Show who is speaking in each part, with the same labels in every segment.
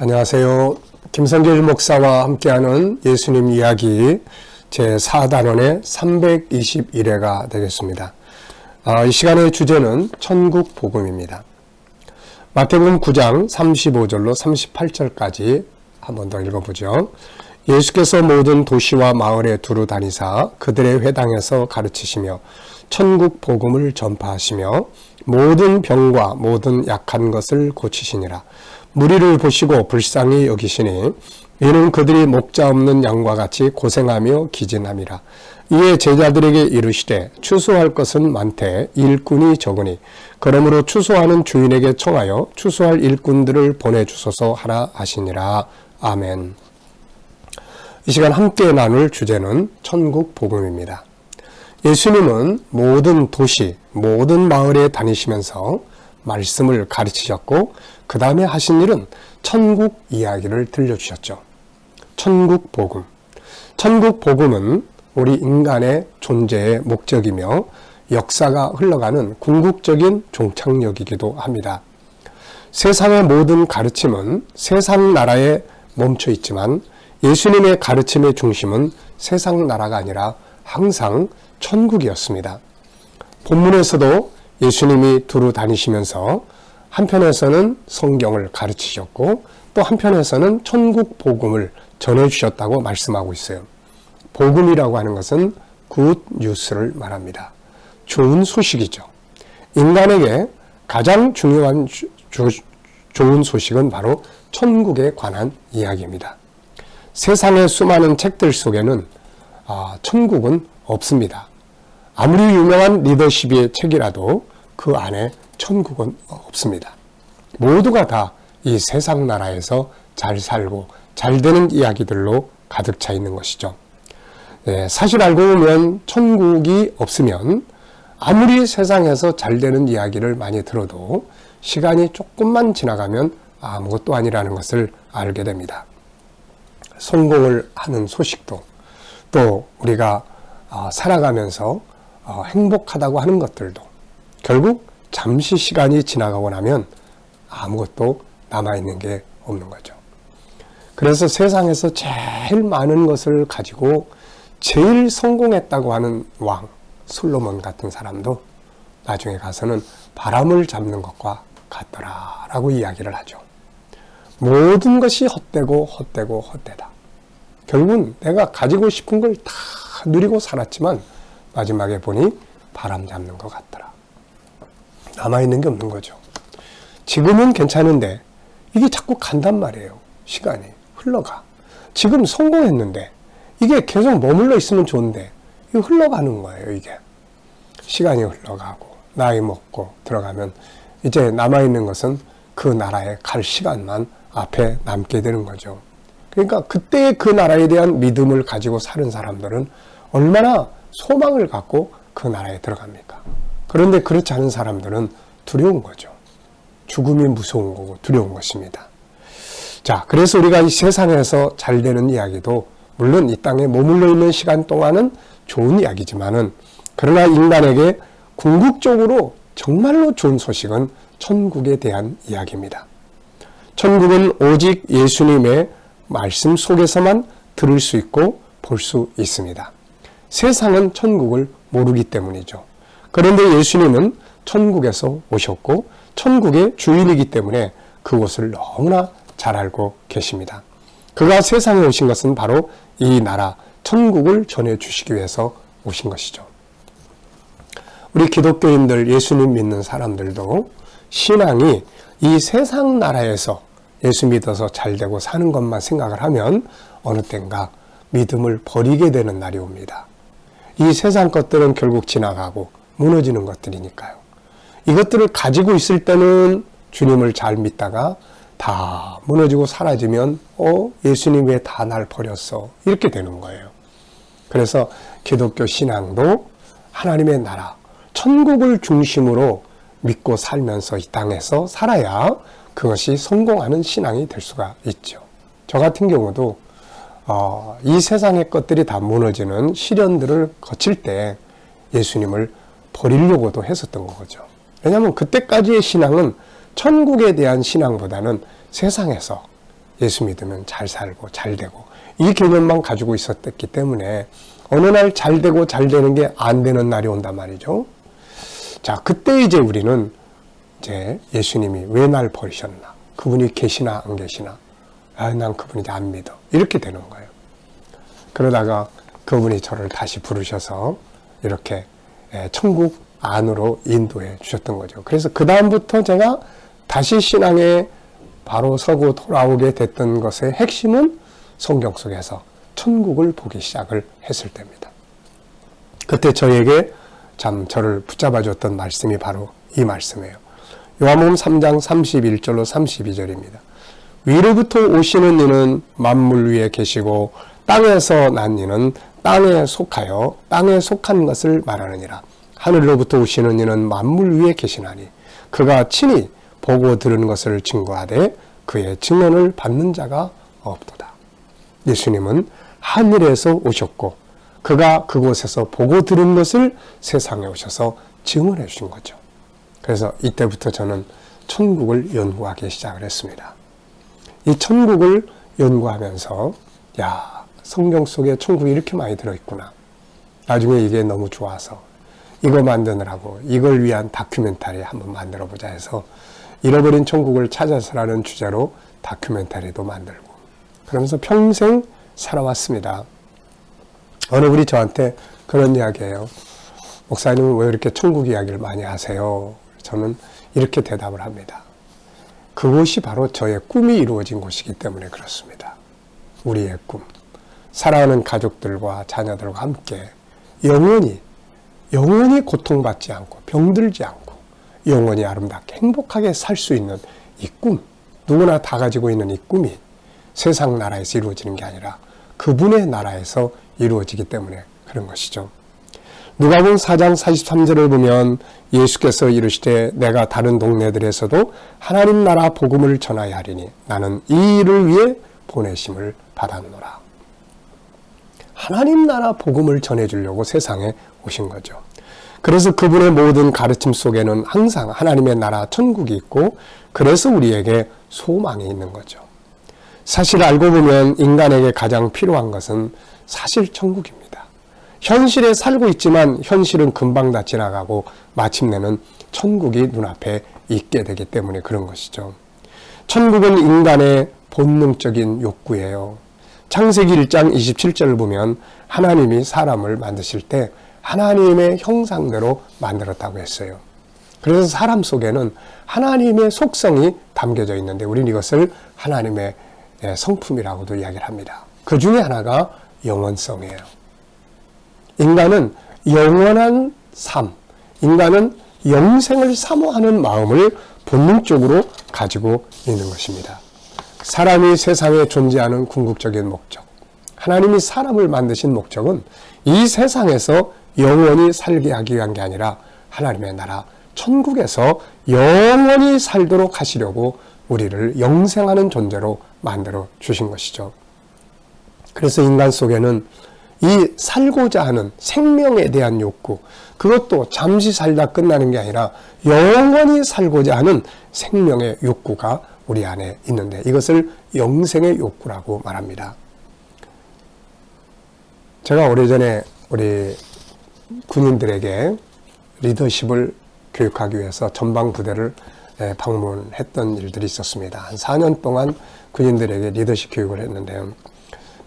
Speaker 1: 안녕하세요. 김성길 목사와 함께하는 예수님 이야기 제4단원의 321회가 되겠습니다. 아, 이 시간의 주제는 천국 복음입니다. 마태복음 9장 35절로 38절까지 한 번 더 읽어보죠. 예수께서 모든 도시와 마을에 두루 다니사 그들의 회당에서 가르치시며 천국 복음을 전파하시며 모든 병과 모든 약한 것을 고치시니라. 무리를 보시고 불쌍히 여기시니 이는 그들이 목자 없는 양과 같이 고생하며 기진함이라. 이에 제자들에게 이르시되 추수할 것은 많되 일꾼이 적으니 그러므로 추수하는 주인에게 청하여 추수할 일꾼들을 보내주소서 하라 하시니라. 아멘. 이 시간 함께 나눌 주제는 천국 복음입니다. 예수님은 모든 도시, 모든 마을에 다니시면서 말씀을 가르치셨고 그 다음에 하신 일은 천국 이야기를 들려주셨죠. 천국 복음. 천국 복음은 우리 인간의 존재의 목적이며 역사가 흘러가는 궁극적인 종착역이기도 합니다. 세상의 모든 가르침은 세상 나라에 멈춰 있지만 예수님의 가르침의 중심은 세상 나라가 아니라 항상 천국이었습니다. 본문에서도 예수님이 두루 다니시면서 한편에서는 성경을 가르치셨고 또 한편에서는 천국 복음을 전해 주셨다고 말씀하고 있어요. 복음이라고 하는 것은 굿 뉴스를 말합니다. 좋은 소식이죠. 인간에게 가장 중요한 주, 주, 좋은 소식은 바로 천국에 관한 이야기입니다. 세상의 수많은 책들 속에는 아, 천국은 없습니다. 아무리 유명한 리더십의 책이라도 그 안에 천국은 없습니다. 모두가 다 이 세상 나라에서 잘 살고 잘 되는 이야기들로 가득 차 있는 것이죠. 네, 사실 알고 보면 천국이 없으면 아무리 세상에서 잘 되는 이야기를 많이 들어도 시간이 조금만 지나가면 아무것도 아니라는 것을 알게 됩니다. 성공을 하는 소식도 또 우리가 아, 살아가면서 어, 행복하다고 하는 것들도 결국 잠시 시간이 지나가고 나면 아무것도 남아있는 게 없는 거죠. 그래서 세상에서 제일 많은 것을 가지고 제일 성공했다고 하는 왕, 솔로몬 같은 사람도 나중에 가서는 바람을 잡는 것과 같더라 라고 이야기를 하죠. 모든 것이 헛되고 헛되고 헛되다. 결국은 내가 가지고 싶은 걸 다 누리고 살았지만 마지막에 보니 바람 잡는 것 같더라. 남아있는 게 없는 거죠. 지금은 괜찮은데 이게 자꾸 간단 말이에요. 시간이 흘러가. 지금 성공했는데 이게 계속 머물러 있으면 좋은데 이거 흘러가는 거예요. 이게 시간이 흘러가고 나이 먹고 들어가면 이제 남아 있는 것은 그 나라에 갈 시간만 앞에 남게 되는 거죠. 그러니까 그때 그 나라에 대한 믿음을 가지고 사는 사람들은 얼마나 소망을 갖고 그 나라에 들어갑니까? 그런데 그렇지 않은 사람들은 두려운 거죠. 죽음이 무서운 거고 두려운 것입니다. 자, 그래서 우리가 이 세상에서 잘 되는 이야기도 물론 이 땅에 머물러 있는 시간 동안은 좋은 이야기지만은 그러나 인간에게 궁극적으로 정말로 좋은 소식은 천국에 대한 이야기입니다. 천국은 오직 예수님의 말씀 속에서만 들을 수 있고 볼 수 있습니다. 세상은 천국을 모르기 때문이죠. 그런데 예수님은 천국에서 오셨고 천국의 주인이기 때문에 그곳을 너무나 잘 알고 계십니다. 그가 세상에 오신 것은 바로 이 나라 천국을 전해 주시기 위해서 오신 것이죠. 우리 기독교인들 예수님 믿는 사람들도 신앙이 이 세상 나라에서 예수 믿어서 잘 되고 사는 것만 생각을 하면 어느 땐가 믿음을 버리게 되는 날이 옵니다. 이 세상 것들은 결국 지나가고 무너지는 것들이니까요. 이것들을 가지고 있을 때는 주님을 잘 믿다가 다 무너지고 사라지면 어 예수님 왜 다 날 버렸어 이렇게 되는 거예요. 그래서 기독교 신앙도 하나님의 나라 천국을 중심으로 믿고 살면서 이 땅에서 살아야 그것이 성공하는 신앙이 될 수가 있죠. 저 같은 경우도 어, 이 세상의 것들이 다 무너지는 시련들을 거칠 때 예수님을 버리려고도 했었던 거죠. 왜냐하면 그때까지의 신앙은 천국에 대한 신앙보다는 세상에서 예수 믿으면 잘 살고 잘 되고 이 개념만 가지고 있었기 때문에 어느 날 잘 되고 잘 되는 게 안 되는 날이 온단 말이죠. 자, 그때 이제 우리는 이제 예수님이 왜 날 버리셨나? 그분이 계시나 안 계시나? 아, 난 그분이 안 믿어. 이렇게 되는 거예요. 그러다가 그분이 저를 다시 부르셔서 이렇게 예, 천국 안으로 인도해 주셨던 거죠. 그래서 그 다음부터 제가 다시 신앙에 바로 서고 돌아오게 됐던 것의 핵심은 성경 속에서 천국을 보기 시작을 했을 때입니다. 그때 저에게 참 저를 붙잡아 줬던 말씀이 바로 이 말씀이에요. 요한복음 3장 31절로 32절입니다. 위로부터 오시는 이는 만물 위에 계시고 땅에서 난 이는 땅에 속하여 땅에 속한 것을 말하느니라. 하늘로부터 오시는 이는 만물 위에 계시나니 그가 친히 보고 들은 것을 증거하되 그의 증언을 받는 자가 없도다. 예수님은 하늘에서 오셨고 그가 그곳에서 보고 들은 것을 세상에 오셔서 증언해 주신 거죠. 그래서 이때부터 저는 천국을 연구하기 시작을 했습니다. 이 천국을 연구하면서 야 성경 속에 천국이 이렇게 많이 들어있구나. 나중에 이게 너무 좋아서 이거 만드느라고 이걸 위한 다큐멘터리 한번 만들어 보자 해서 잃어버린 천국을 찾아서라는 주제로 다큐멘터리도 만들고 그러면서 평생 살아왔습니다. 어느 분이 저한테 그런 이야기예요. 목사님은 왜 이렇게 천국 이야기를 많이 하세요? 저는 이렇게 대답을 합니다. 그곳이 바로 저의 꿈이 이루어진 곳이기 때문에 그렇습니다. 우리의 꿈. 사랑하는 가족들과 자녀들과 함께 영원히, 영원히 고통받지 않고 병들지 않고 영원히 아름답게 행복하게 살 수 있는 이 꿈. 누구나 다 가지고 있는 이 꿈이 세상 나라에서 이루어지는 게 아니라 그분의 나라에서 이루어지기 때문에 그런 것이죠. 누가복음 4장 43절을 보면 예수께서 이르시되 내가 다른 동네들에서도 하나님 나라 복음을 전하여 하리니 나는 이 일을 위해 보내심을 받았노라. 하나님 나라 복음을 전해 주려고 세상에 오신 거죠. 그래서 그분의 모든 가르침 속에는 항상 하나님의 나라 천국이 있고 그래서 우리에게 소망이 있는 거죠. 사실 알고 보면 인간에게 가장 필요한 것은 사실 천국입니다. 현실에 살고 있지만 현실은 금방 다 지나가고 마침내는 천국이 눈앞에 있게 되기 때문에 그런 것이죠. 천국은 인간의 본능적인 욕구예요. 창세기 1장 27절을 보면 하나님이 사람을 만드실 때 하나님의 형상대로 만들었다고 했어요. 그래서 사람 속에는 하나님의 속성이 담겨져 있는데 우리는 이것을 하나님의 예, 성품이라고도 이야기를 합니다. 그 중에 하나가 영원성이에요. 인간은 영원한 삶, 인간은 영생을 사모하는 마음을 본능적으로 가지고 있는 것입니다. 사람이 세상에 존재하는 궁극적인 목적, 하나님이 사람을 만드신 목적은 이 세상에서 영원히 살게 하기 위한 게 아니라 하나님의 나라, 천국에서 영원히 살도록 하시려고 우리를 영생하는 존재로 만들어 주신 것이죠. 그래서 인간 속에는 이 살고자 하는 생명에 대한 욕구, 그것도 잠시 살다 끝나는 게 아니라 영원히 살고자 하는 생명의 욕구가 우리 안에 있는데 이것을 영생의 욕구라고 말합니다. 제가 오래전에 우리 군인들에게 리더십을 교육하기 위해서 전방 부대를 방문했던 일들이 있었습니다. 한 4년 동안 군인들에게 리더십 교육을 했는데요.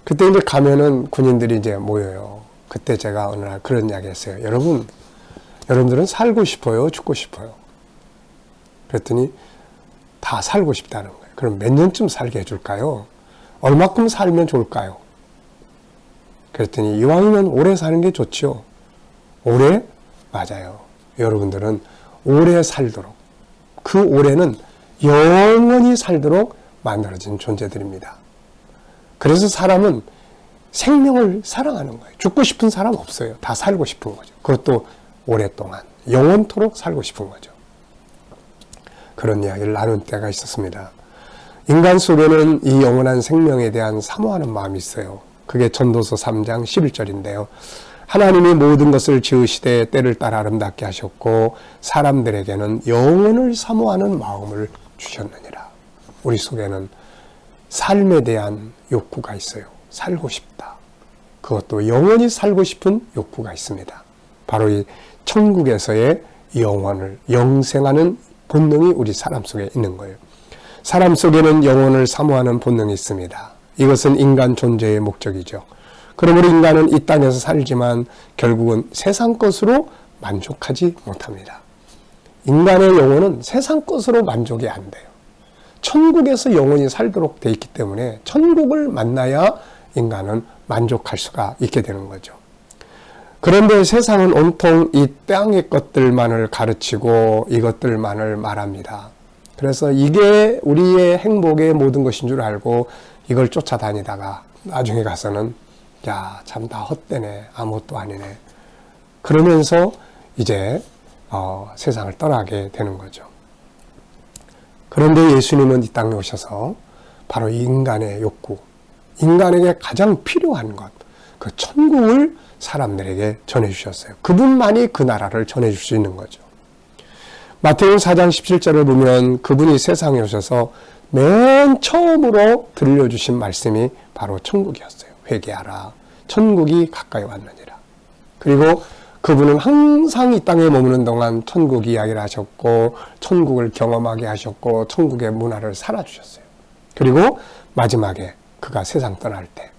Speaker 1: 그때 이제 가면은 군인들이 이제 모여요. 그때 제가 어느 날 그런 이야기 했어요. 여러분, 여러분들은 살고 싶어요? 죽고 싶어요? 그랬더니 다 살고 싶다는 거예요. 그럼 몇 년쯤 살게 해줄까요? 얼마큼 살면 좋을까요? 그랬더니 이왕이면 오래 사는 게 좋지요. 오래? 맞아요. 여러분들은 오래 살도록 그 오래는 영원히 살도록 만들어진 존재들입니다. 그래서 사람은 생명을 사랑하는 거예요. 죽고 싶은 사람 없어요. 다 살고 싶은 거죠. 그것도 오랫동안 영원토록 살고 싶은 거죠. 그런 이야기를 나눈 때가 있었습니다. 인간 속에는 이 영원한 생명에 대한 사모하는 마음이 있어요. 그게 전도서 3장 11절인데요. 하나님이 모든 것을 지으시되 때를 따라 아름답게 하셨고 사람들에게는 영혼을 사모하는 마음을 주셨느니라. 우리 속에는 삶에 대한 욕구가 있어요. 살고 싶다. 그것도 영원히 살고 싶은 욕구가 있습니다. 바로 이 천국에서의 영원을 영생하는 본능이 우리 사람 속에 있는 거예요. 사람 속에는 영혼을 사모하는 본능이 있습니다. 이것은 인간 존재의 목적이죠. 그러므로 인간은 이 땅에서 살지만 결국은 세상 것으로 만족하지 못합니다. 인간의 영혼은 세상 것으로 만족이 안 돼요. 천국에서 영혼이 살도록 돼 있기 때문에 천국을 만나야 인간은 만족할 수가 있게 되는 거죠. 그런데 세상은 온통 이 땅의 것들만을 가르치고 이것들만을 말합니다. 그래서 이게 우리의 행복의 모든 것인 줄 알고 이걸 쫓아다니다가 나중에 가서는 야, 참 다 헛되네. 아무것도 아니네. 그러면서 이제 어, 세상을 떠나게 되는 거죠. 그런데 예수님은 이 땅에 오셔서 바로 인간의 욕구, 인간에게 가장 필요한 것, 그 천국을 사람들에게 전해주셨어요. 그분만이 그 나라를 전해줄 수 있는 거죠. 마태복음 4장 17절을 보면 그분이 세상에 오셔서 맨 처음으로 들려주신 말씀이 바로 천국이었어요. 회개하라. 천국이 가까이 왔느니라. 그리고 그분은 항상 이 땅에 머무는 동안 천국 이야기를 하셨고, 천국을 경험하게 하셨고, 천국의 문화를 살아주셨어요. 그리고 마지막에 그가 세상 떠날 때,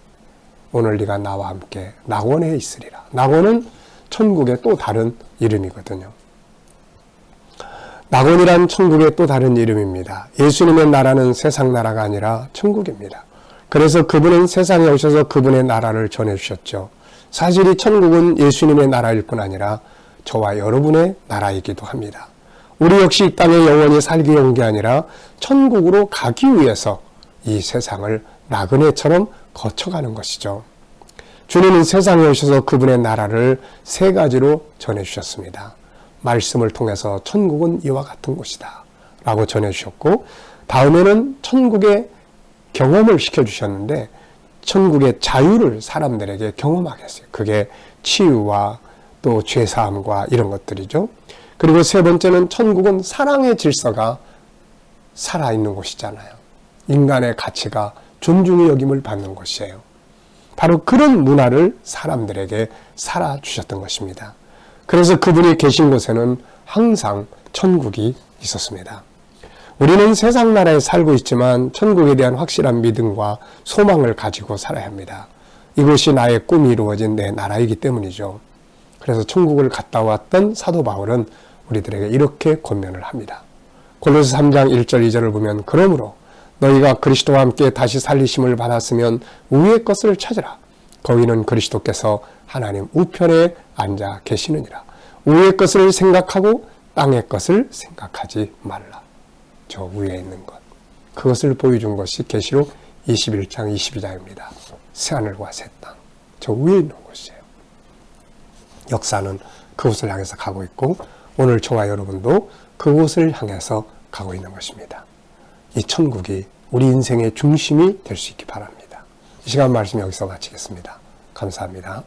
Speaker 1: 오늘 네가 나와 함께 낙원에 있으리라. 낙원은 천국의 또 다른 이름이거든요. 낙원이란 천국의 또 다른 이름입니다. 예수님의 나라는 세상 나라가 아니라 천국입니다. 그래서 그분은 세상에 오셔서 그분의 나라를 전해주셨죠. 사실 이 천국은 예수님의 나라일 뿐 아니라 저와 여러분의 나라이기도 합니다. 우리 역시 이 땅에 영원히 살기 온 게 아니라 천국으로 가기 위해서 이 세상을 나그네처럼 거쳐가는 것이죠. 주님은 세상에 오셔서 그분의 나라를 세 가지로 전해주셨습니다. 말씀을 통해서 천국은 이와 같은 곳이다. 라고 전해주셨고, 다음에는 천국의 경험을 시켜주셨는데, 천국의 자유를 사람들에게 경험하게 했어요. 그게 치유와 또 죄사함과 이런 것들이죠. 그리고 세 번째는 천국은 사랑의 질서가 살아있는 곳이잖아요. 인간의 가치가 존중의 여김을 받는 곳이에요. 바로 그런 문화를 사람들에게 살아 주셨던 것입니다. 그래서 그분이 계신 곳에는 항상 천국이 있었습니다. 우리는 세상 나라에 살고 있지만 천국에 대한 확실한 믿음과 소망을 가지고 살아야 합니다. 이것이 나의 꿈이 이루어진 내 나라이기 때문이죠. 그래서 천국을 갔다 왔던 사도 바울은 우리들에게 이렇게 권면을 합니다. 골로새 3장 1절 2절을 보면 그러므로 너희가 그리스도와 함께 다시 살리심을 받았으면 위의 것을 찾으라. 거기는 그리스도께서 하나님 우편에 앉아 계시느니라. 위의 것을 생각하고 땅의 것을 생각하지 말라. 저 위에 있는 것. 그것을 보여준 것이 계시록 21장 22장입니다. 새하늘과 새 땅. 저 위에 있는 곳이에요. 역사는 그곳을 향해서 가고 있고 오늘 저와 여러분도 그곳을 향해서 가고 있는 것입니다. 이 천국이 우리 인생의 중심이 될 수 있기 바랍니다. 이 시간 말씀 여기서 마치겠습니다. 감사합니다.